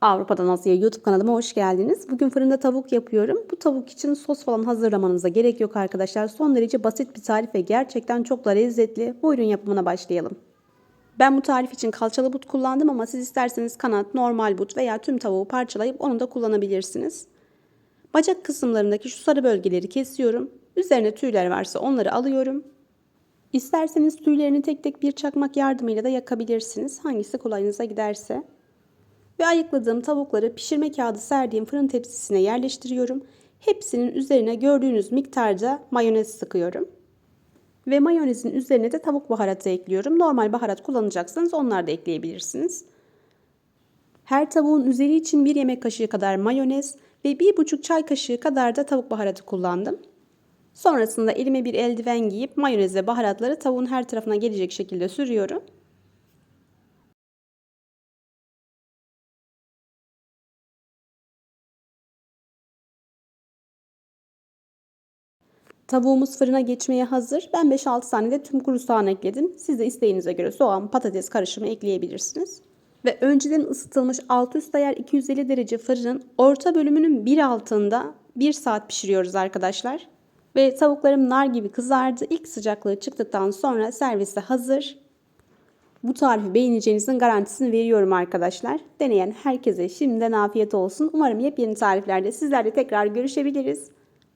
Avrupa'dan Asya'ya YouTube kanalıma hoş geldiniz. Bugün fırında tavuk yapıyorum. Bu tavuk için sos falan hazırlamanıza gerek yok arkadaşlar. Son derece basit bir tarif ve gerçekten çok da lezzetli. Buyurun yapımına başlayalım. Ben bu tarif için kalçalı but kullandım ama siz isterseniz kanat, normal but veya tüm tavuğu parçalayıp onu da kullanabilirsiniz. Bacak kısımlarındaki şu sarı bölgeleri kesiyorum. Üzerine tüyler varsa onları alıyorum. İsterseniz tüylerini tek tek bir çakmak yardımıyla da yakabilirsiniz. Hangisi kolayınıza giderse. Ve ayıkladığım tavukları pişirme kağıdı serdiğim fırın tepsisine yerleştiriyorum. Hepsinin üzerine gördüğünüz miktarda mayonez sıkıyorum. Ve mayonezin üzerine de tavuk baharatı ekliyorum. Normal baharat kullanacaksanız onlar da ekleyebilirsiniz. Her tavuğun üzeri için bir yemek kaşığı kadar mayonez ve bir buçuk çay kaşığı kadar da tavuk baharatı kullandım. Sonrasında elime bir eldiven giyip mayonez ve baharatları tavuğun her tarafına gelecek şekilde sürüyorum. Tavuğumuz fırına geçmeye hazır. Ben 5-6 tane de tüm kuru soğan ekledim. Siz de isteğinize göre soğan, patates karışımı ekleyebilirsiniz. Ve önceden ısıtılmış alt üst ayar 250 derece fırının orta bölümünün bir altında 1 saat pişiriyoruz arkadaşlar. Ve tavuklarım nar gibi kızardı. İlk sıcaklığı çıktıktan sonra servise hazır. Bu tarifi beğeneceğinizin garantisini veriyorum arkadaşlar. Deneyen herkese şimdiden afiyet olsun. Umarım yepyeni tariflerde sizlerle tekrar görüşebiliriz.